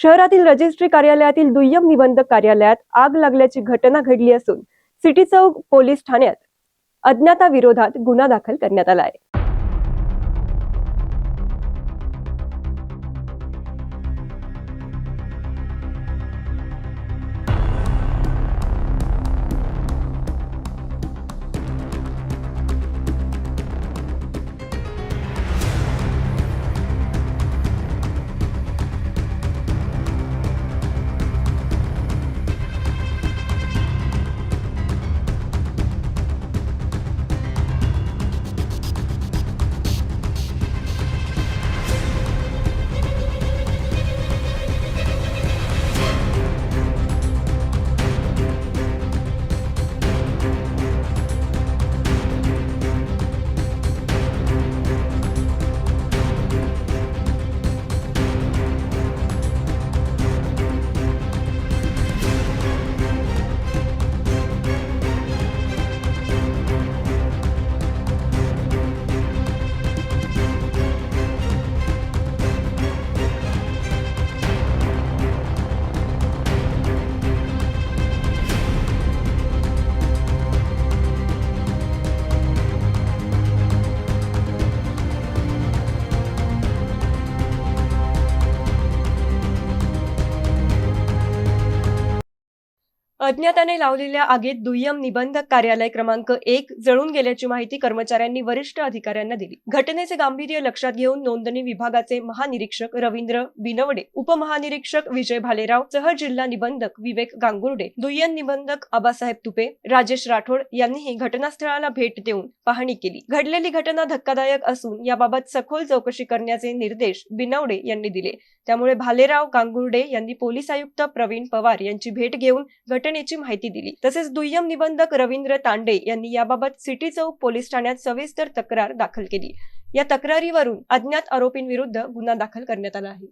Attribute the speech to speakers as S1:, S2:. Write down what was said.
S1: शहरातील रजिस्ट्री कार्यालयातील दुय्यम निबंधक कार्यालयात आग लागल्याची घटना घडली असून सिटी चौक पोलीस ठाण्यात अज्ञाताविरोधात गुन्हा दाखल करण्यात आला आहे. अज्ञाताने लावलेल्या आगीत दुय्यम निबंधक कार्यालय क्रमांक एक जळून गेल्याची माहिती कर्मचाऱ्यांनी वरिष्ठ अधिकाऱ्यांना दिली. घटनेचे गांभीर्य लक्षात घेऊन नोंदणी विभागाचे महानिरीक्षक रवींद्र बिनवडे उपमहानिरीक्षक विजय भालेराव सह जिल्हा निबंधक विवेक गांगुर्डे दुय्यम निबंधक आबासाहेब तुपे राजेश राठोड यांनीही घटनास्थळाला भेट देऊन पाहणी केली. घडलेली घटना धक्कादायक असून याबाबत सखोल चौकशी करण्याचे निर्देश बिनवडे यांनी दिले. त्यामुळे भालेराव गांगुर्डे यांनी पोलीस आयुक्त प्रवीण पवार यांची भेट घेऊन घटनेची माहिती दिली. तसेच दुय्यम निबंधक रवींद्र तांडे यांनी याबाबत सिटी चौक पोलीस ठाण्यात सविस्तर तक्रार दाखल केली. या तक्रारीवरून अज्ञात आरोपींविरुद्ध गुन्हा दाखल करण्यात आला आहे.